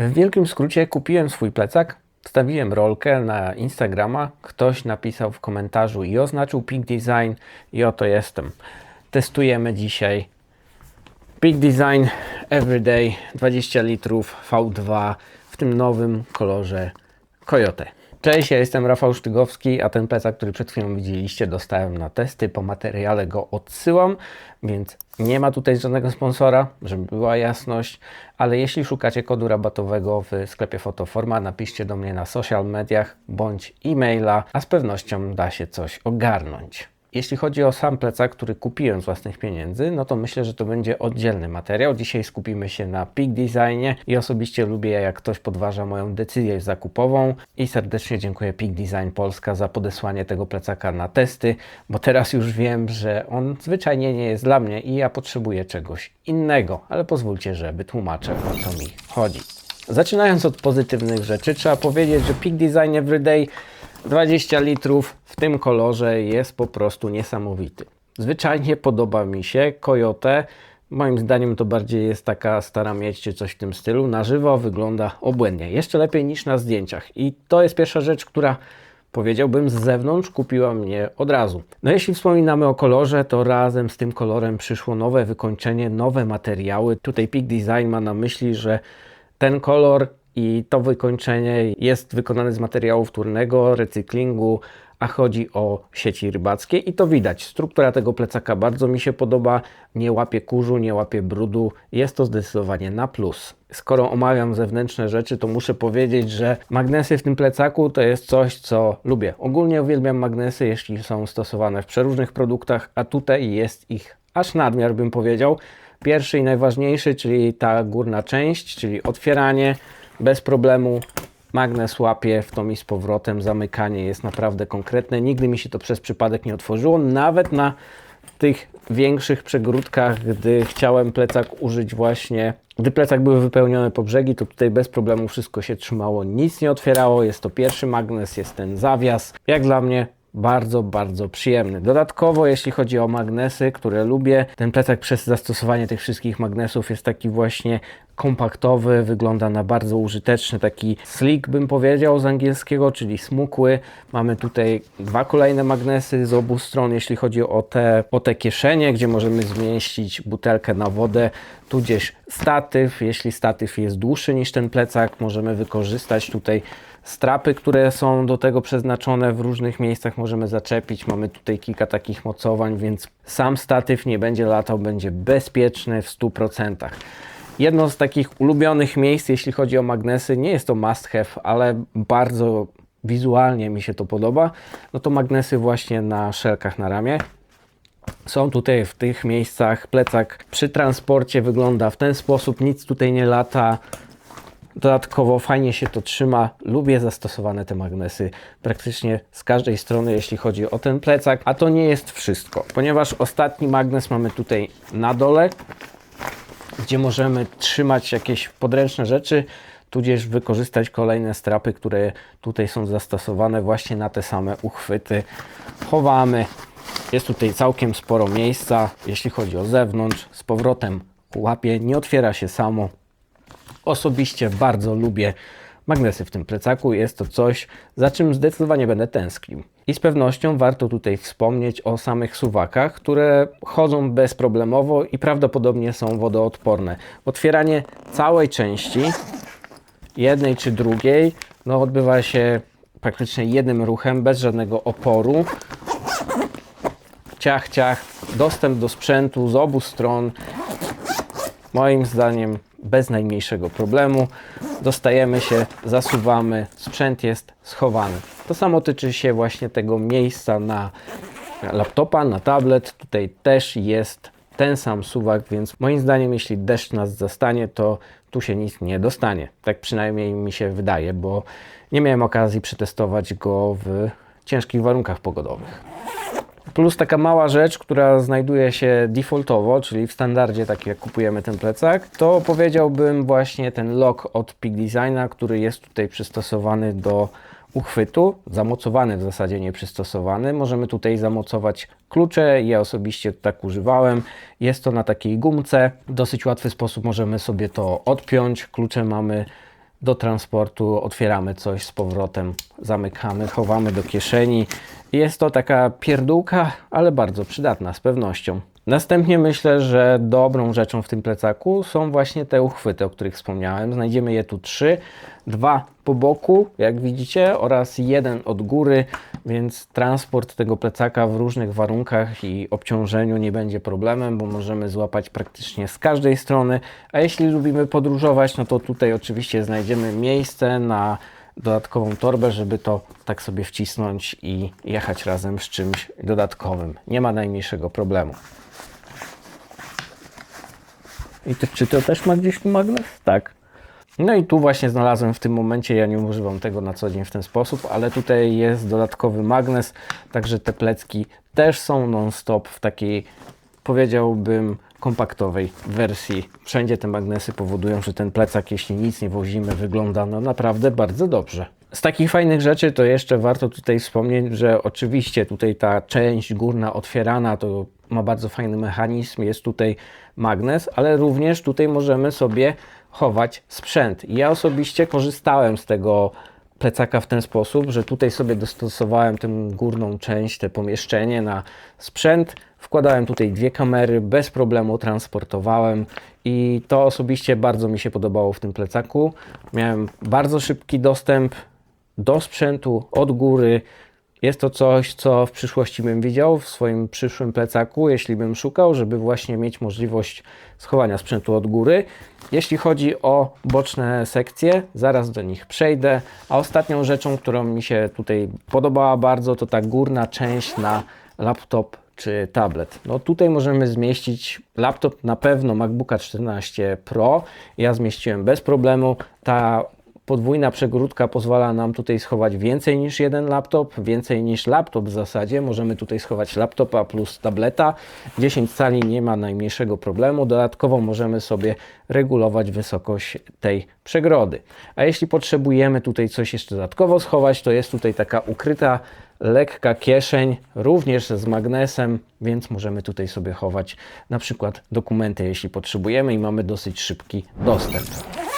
W wielkim skrócie kupiłem swój plecak, wstawiłem rolkę na Instagrama, ktoś napisał w komentarzu i oznaczył Peak Design i oto jestem. Testujemy dzisiaj Peak Design Everyday 20 litrów V2 w tym nowym kolorze Coyote. Cześć, ja jestem Rafał Sztygowski, a ten plecak, który przed chwilą widzieliście, dostałem na testy. Po materiale go odsyłam, więc nie ma tutaj żadnego sponsora, żeby była jasność. Ale jeśli szukacie kodu rabatowego w sklepie Fotoforma, napiszcie do mnie na social mediach bądź e-maila, a z pewnością da się coś ogarnąć. Jeśli chodzi o sam plecak, który kupiłem z własnych pieniędzy, no to myślę, że to będzie oddzielny materiał. Dzisiaj skupimy się na Peak Designie i osobiście lubię, jak ktoś podważa moją decyzję zakupową i serdecznie dziękuję Peak Design Polska za podesłanie tego plecaka na testy, bo teraz już wiem, że on zwyczajnie nie jest dla mnie i ja potrzebuję czegoś innego, ale pozwólcie, że wytłumaczę o co mi chodzi. Zaczynając od pozytywnych rzeczy, trzeba powiedzieć, że Peak Design Everyday 20 litrów w tym kolorze jest po prostu niesamowity. Zwyczajnie podoba mi się Coyote. Moim zdaniem to bardziej jest taka stara miedź czy coś w tym stylu. Na żywo wygląda obłędnie. Jeszcze lepiej niż na zdjęciach. I to jest pierwsza rzecz, która powiedziałbym z zewnątrz kupiła mnie od razu. No jeśli wspominamy o kolorze, to razem z tym kolorem przyszło nowe wykończenie, nowe materiały. Tutaj Peak Design ma na myśli, że ten kolor i to wykończenie jest wykonane z materiału wtórnego, recyklingu, a chodzi o sieci rybackie i to widać. Struktura tego plecaka bardzo mi się podoba, nie łapie kurzu, nie łapie brudu, jest to zdecydowanie na plus. Skoro omawiam zewnętrzne rzeczy, to muszę powiedzieć, że magnesy w tym plecaku to jest coś, co lubię. Ogólnie uwielbiam magnesy, jeśli są stosowane w przeróżnych produktach, a tutaj jest ich aż nadmiar, bym powiedział. Pierwszy i najważniejszy, czyli ta górna część, czyli otwieranie, bez problemu magnes łapie w to i z powrotem, zamykanie jest naprawdę konkretne. Nigdy mi się to przez przypadek nie otworzyło, nawet na tych większych przegródkach, gdy chciałem plecak użyć właśnie, gdy plecak był wypełniony po brzegi, to tutaj bez problemu wszystko się trzymało, nic nie otwierało. Jest to pierwszy magnes, jest ten zawias. Jak dla mnie bardzo, bardzo przyjemny. Dodatkowo, jeśli chodzi o magnesy, które lubię, ten plecak przez zastosowanie tych wszystkich magnesów jest taki właśnie kompaktowy, wygląda na bardzo użyteczny, taki slick bym powiedział z angielskiego, czyli smukły. Mamy tutaj dwa kolejne magnesy z obu stron, jeśli chodzi o te, o te kieszenie, gdzie możemy zmieścić butelkę na wodę, tudzież statyw. Jeśli statyw jest dłuższy niż ten plecak, możemy wykorzystać tutaj strapy, które są do tego przeznaczone w różnych miejscach możemy zaczepić. Mamy tutaj kilka takich mocowań, więc sam statyw nie będzie latał, będzie bezpieczny w 100%. Jedno z takich ulubionych miejsc, jeśli chodzi o magnesy, nie jest to must have, ale bardzo wizualnie mi się to podoba, no to magnesy właśnie na szelkach na ramię. Są tutaj w tych miejscach, plecak przy transporcie wygląda w ten sposób, nic tutaj nie lata, Dodatkowo fajnie się to trzyma. Lubię zastosowane te magnesy praktycznie z każdej strony, jeśli chodzi o ten plecak. A to nie jest wszystko, ponieważ ostatni magnes mamy tutaj na dole, gdzie możemy trzymać jakieś podręczne rzeczy, tudzież wykorzystać kolejne strapy, które tutaj są zastosowane właśnie na te same uchwyty. Chowamy. Jest tutaj całkiem sporo miejsca, jeśli chodzi o zewnątrz. Z powrotem łapie, nie otwiera się samo. Osobiście bardzo lubię magnesy w tym plecaku. Jest to coś, za czym zdecydowanie będę tęsknił. I z pewnością warto tutaj wspomnieć o samych suwakach, które chodzą bezproblemowo i prawdopodobnie są wodoodporne. Otwieranie całej części, jednej czy drugiej, no odbywa się praktycznie jednym ruchem, bez żadnego oporu. Ciach, ciach, dostęp do sprzętu z obu stron. Moim zdaniem bez najmniejszego problemu. Dostajemy się, zasuwamy, sprzęt jest schowany. To samo tyczy się właśnie tego miejsca na laptopa, na tablet. Tutaj też jest ten sam suwak, więc moim zdaniem, jeśli deszcz nas zastanie, to tu się nic nie dostanie. Tak przynajmniej mi się wydaje, bo nie miałem okazji przetestować go w ciężkich warunkach pogodowych. Plus taka mała rzecz, która znajduje się defaultowo, czyli w standardzie, tak jak kupujemy ten plecak, to powiedziałbym właśnie ten lock od Peak Designa, który jest tutaj przystosowany do uchwytu, zamocowany w zasadzie, nie przystosowany. Możemy tutaj zamocować klucze, ja osobiście tak używałem. Jest to na takiej gumce, w dosyć łatwy sposób możemy sobie to odpiąć. Klucze mamy do transportu, otwieramy coś z powrotem, zamykamy, chowamy do kieszeni. Jest to taka pierdółka, ale bardzo przydatna z pewnością. Następnie myślę, że dobrą rzeczą w tym plecaku są właśnie te uchwyty, o których wspomniałem. Znajdziemy je tu trzy, dwa po boku, jak widzicie, oraz jeden od góry, więc transport tego plecaka w różnych warunkach i obciążeniu nie będzie problemem, bo możemy złapać praktycznie z każdej strony. A jeśli lubimy podróżować, no to tutaj oczywiście znajdziemy miejsce na dodatkową torbę, żeby to tak sobie wcisnąć i jechać razem z czymś dodatkowym. Nie ma najmniejszego problemu. I to, czy to też ma gdzieś magnes? Tak. No i tu właśnie znalazłem w tym momencie, ja nie używam tego na co dzień w ten sposób, ale tutaj jest dodatkowy magnes, także te plecki też są non-stop w takiej, powiedziałbym, kompaktowej wersji. Wszędzie te magnesy powodują, że ten plecak, jeśli nic nie wozimy, wygląda no naprawdę bardzo dobrze. Z takich fajnych rzeczy to jeszcze warto tutaj wspomnieć, że oczywiście tutaj ta część górna otwierana to ma bardzo fajny mechanizm, jest tutaj magnes, ale również tutaj możemy sobie chować sprzęt. Ja osobiście korzystałem z tego plecaka w ten sposób, że tutaj sobie dostosowałem tę górną część, te pomieszczenie na sprzęt. Wkładałem tutaj dwie kamery, bez problemu transportowałem i to osobiście bardzo mi się podobało w tym plecaku. Miałem bardzo szybki dostęp do sprzętu od góry. Jest to coś, co w przyszłości bym widział w swoim przyszłym plecaku, jeśli bym szukał, żeby właśnie mieć możliwość schowania sprzętu od góry. Jeśli chodzi o boczne sekcje, zaraz do nich przejdę. A ostatnią rzeczą, którą mi się tutaj podobała bardzo, to ta górna część na laptop czy tablet. No tutaj możemy zmieścić laptop na pewno MacBooka 14 Pro. Ja zmieściłem bez problemu. Ta podwójna przegródka pozwala nam tutaj schować więcej niż jeden laptop, więcej niż laptop w zasadzie. Możemy tutaj schować laptopa plus tableta. 10 cali nie ma najmniejszego problemu. Dodatkowo możemy sobie regulować wysokość tej przegrody. A jeśli potrzebujemy tutaj coś jeszcze dodatkowo schować, to jest tutaj taka ukryta lekka kieszeń, również z magnesem, więc możemy tutaj sobie chować na przykład dokumenty, jeśli potrzebujemy i mamy dosyć szybki dostęp.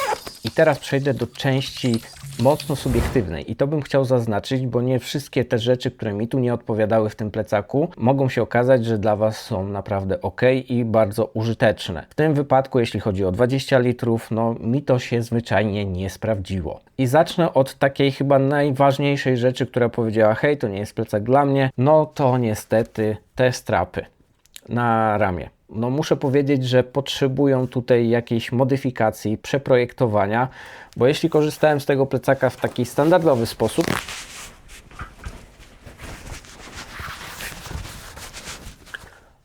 I teraz przejdę do części mocno subiektywnej i to bym chciał zaznaczyć, bo nie wszystkie te rzeczy, które mi tu nie odpowiadały w tym plecaku, mogą się okazać, że dla Was są naprawdę ok i bardzo użyteczne. W tym wypadku, jeśli chodzi o 20 litrów, no mi to się zwyczajnie nie sprawdziło. I zacznę od takiej chyba najważniejszej rzeczy, która powiedziała: Hej, to nie jest plecak dla mnie. No to niestety te strapy na ramię no muszę powiedzieć, że potrzebują tutaj jakiejś modyfikacji, przeprojektowania, bo jeśli korzystałem z tego plecaka w taki standardowy sposób,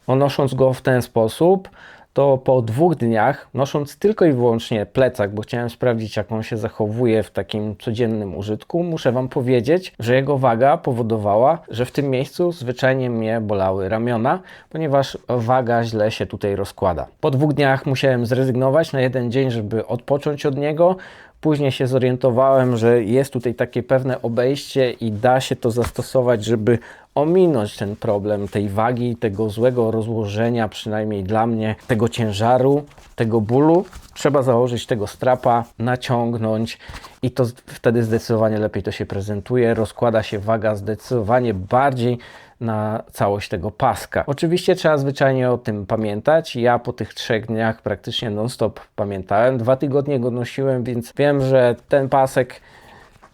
nosząc go w ten sposób, to po dwóch dniach, nosząc tylko i wyłącznie plecak, bo chciałem sprawdzić, jak on się zachowuje w takim codziennym użytku, muszę Wam powiedzieć, że jego waga powodowała, że w tym miejscu zwyczajnie mnie bolały ramiona, ponieważ waga źle się tutaj rozkłada. Po dwóch dniach musiałem zrezygnować na jeden dzień, żeby odpocząć od niego. Później się zorientowałem, że jest tutaj takie pewne obejście i da się to zastosować, żeby ominąć ten problem tej wagi, tego złego rozłożenia, przynajmniej dla mnie, tego ciężaru, tego bólu. Trzeba założyć tego strapa, naciągnąć i to wtedy zdecydowanie lepiej to się prezentuje. Rozkłada się waga zdecydowanie bardziej na całość tego paska. Oczywiście trzeba zwyczajnie o tym pamiętać. Ja po tych trzech dniach praktycznie non-stop pamiętałem. Dwa tygodnie go nosiłem, więc wiem, że ten pasek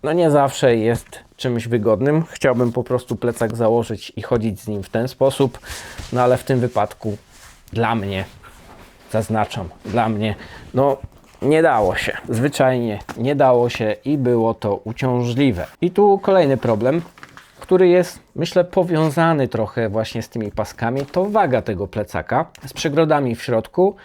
no nie zawsze jest czymś wygodnym. Chciałbym po prostu plecak założyć i chodzić z nim w ten sposób, no ale w tym wypadku dla mnie, zaznaczam, dla mnie, no nie dało się. Zwyczajnie nie dało się i było to uciążliwe. I tu kolejny problem, który jest, myślę, powiązany trochę właśnie z tymi paskami, to waga tego plecaka z przegrodami w środku.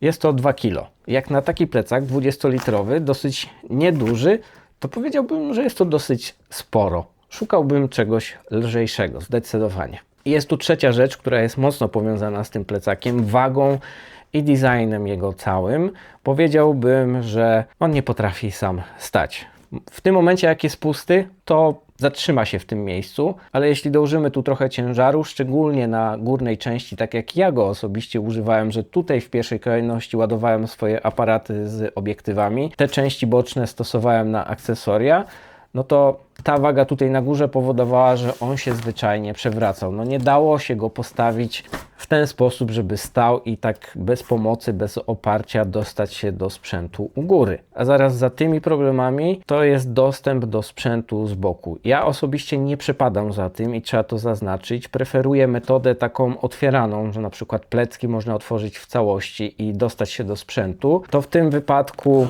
Jest to 2 kg. Jak na taki plecak 20-litrowy, dosyć nieduży, to powiedziałbym, że jest to dosyć sporo. Szukałbym czegoś lżejszego, zdecydowanie. Jest tu trzecia rzecz, która jest mocno powiązana z tym plecakiem, wagą i designem jego całym. Powiedziałbym, że on nie potrafi sam stać W tym momencie, jak jest pusty, to zatrzyma się w tym miejscu, ale jeśli dołożymy tu trochę ciężaru, szczególnie na górnej części, tak jak ja go osobiście używałem, że tutaj w pierwszej kolejności ładowałem swoje aparaty z obiektywami, te części boczne stosowałem na akcesoria, no to ta waga tutaj na górze powodowała, że on się zwyczajnie przewracał. No nie dało się go postawić w ten sposób, żeby stał i tak bez pomocy, bez oparcia dostać się do sprzętu u góry. A zaraz za tymi problemami to jest dostęp do sprzętu z boku. Ja osobiście nie przepadam za tym i trzeba to zaznaczyć. Preferuję metodę taką otwieraną, że na przykład plecki można otworzyć w całości i dostać się do sprzętu. To w tym wypadku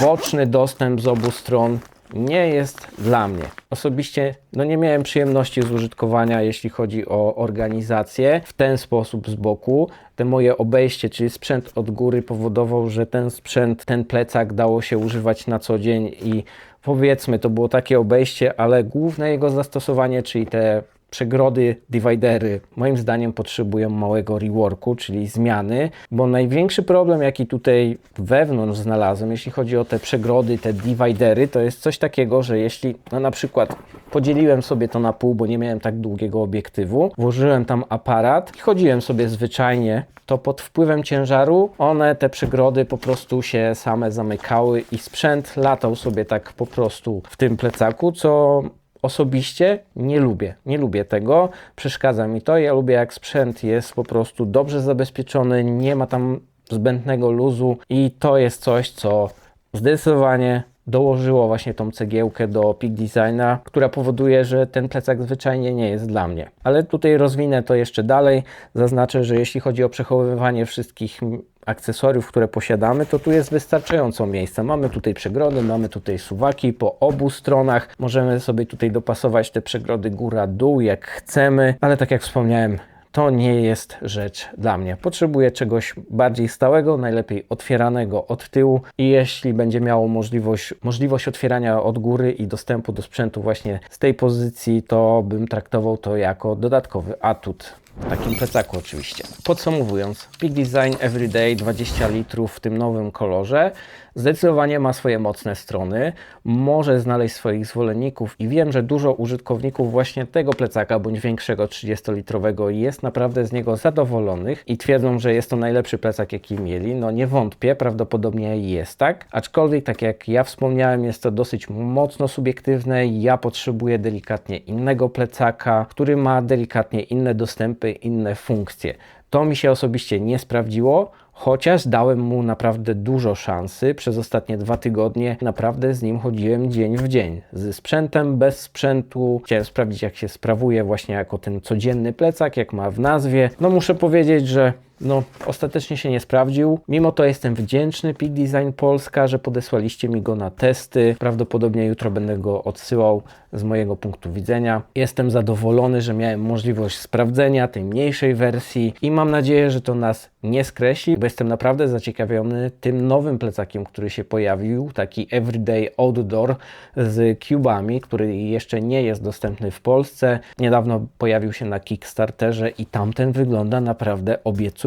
boczny dostęp z obu stron nie jest dla mnie. Osobiście no nie miałem przyjemności z użytkowania, jeśli chodzi o organizację w ten sposób z boku. Te moje obejście, czyli sprzęt od góry powodował, że ten sprzęt, ten plecak dało się używać na co dzień i powiedzmy to było takie obejście, ale główne jego zastosowanie, czyli te przegrody, dividery, moim zdaniem potrzebują małego reworku, czyli zmiany, bo największy problem, jaki tutaj wewnątrz znalazłem, jeśli chodzi o te przegrody, te dividery, to jest coś takiego, że jeśli no na przykład podzieliłem sobie to na pół, bo nie miałem tak długiego obiektywu, włożyłem tam aparat i chodziłem sobie zwyczajnie, to pod wpływem ciężaru one, te przegrody po prostu się same zamykały i sprzęt latał sobie tak po prostu w tym plecaku, co Osobiście nie lubię, nie lubię tego, przeszkadza mi to. Ja lubię, jak sprzęt jest po prostu dobrze zabezpieczony, nie ma tam zbędnego luzu, i to jest coś, co zdecydowanie dołożyło właśnie tą cegiełkę do Peak Designa, która powoduje, że ten plecak zwyczajnie nie jest dla mnie. Ale tutaj rozwinę to jeszcze dalej. Zaznaczę, że jeśli chodzi o przechowywanie wszystkich akcesoriów, które posiadamy, to tu jest wystarczająco miejsca. Mamy tutaj przegrody, mamy tutaj suwaki po obu stronach. Możemy sobie tutaj dopasować te przegrody góra-dół jak chcemy, ale tak jak wspomniałem, to nie jest rzecz dla mnie. Potrzebuję czegoś bardziej stałego, najlepiej otwieranego od tyłu i jeśli będzie miało możliwość, możliwość otwierania od góry i dostępu do sprzętu właśnie z tej pozycji, to bym traktował to jako dodatkowy atut w takim plecaku oczywiście. Podsumowując, Peak Design Everyday 20 litrów w tym nowym kolorze zdecydowanie ma swoje mocne strony, może znaleźć swoich zwolenników i wiem, że dużo użytkowników właśnie tego plecaka bądź większego 30-litrowego jest naprawdę z niego zadowolonych i twierdzą, że jest to najlepszy plecak jaki mieli. No nie wątpię, prawdopodobnie jest tak, aczkolwiek tak jak ja wspomniałem jest to dosyć mocno subiektywne. Ja potrzebuję delikatnie innego plecaka, który ma delikatnie inne dostępy, inne funkcje. To mi się osobiście nie sprawdziło, chociaż dałem mu naprawdę dużo szansy. Przez ostatnie dwa tygodnie naprawdę z nim chodziłem dzień w dzień. Ze sprzętem, bez sprzętu. Chciałem sprawdzić, jak się sprawuje właśnie jako ten codzienny plecak, jak ma w nazwie. No muszę powiedzieć, że no, ostatecznie się nie sprawdził. Mimo to jestem wdzięczny Peak Design Polska, że podesłaliście mi go na testy. Prawdopodobnie jutro będę go odsyłał z mojego punktu widzenia. Jestem zadowolony, że miałem możliwość sprawdzenia tej mniejszej wersji i mam nadzieję, że to nas nie skreśli, bo jestem naprawdę zaciekawiony tym nowym plecakiem, który się pojawił, taki Everyday Outdoor z cubami, który jeszcze nie jest dostępny w Polsce. Niedawno pojawił się na Kickstarterze i tamten wygląda naprawdę obiecująco.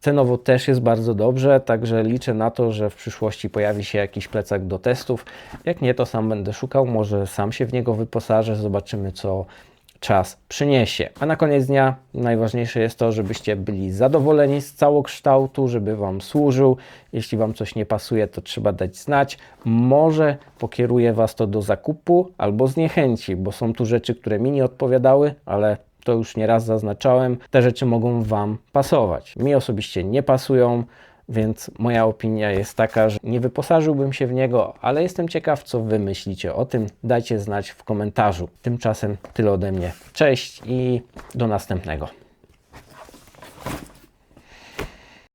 Cenowo też jest bardzo dobrze, także liczę na to, że w przyszłości pojawi się jakiś plecak do testów. Jak nie, to sam będę szukał, może sam się w niego wyposażę, zobaczymy co czas przyniesie. A na koniec dnia najważniejsze jest to, żebyście byli zadowoleni z całokształtu, żeby Wam służył. Jeśli Wam coś nie pasuje, to trzeba dać znać. Może pokieruje Was to do zakupu albo zniechęci, bo są tu rzeczy, które mi nie odpowiadały, ale to już nieraz zaznaczałem. Te rzeczy mogą Wam pasować. Mi osobiście nie pasują. Więc moja opinia jest taka, że nie wyposażyłbym się w niego, ale jestem ciekaw, co Wy myślicie o tym. Dajcie znać w komentarzu. Tymczasem tyle ode mnie. Cześć i do następnego.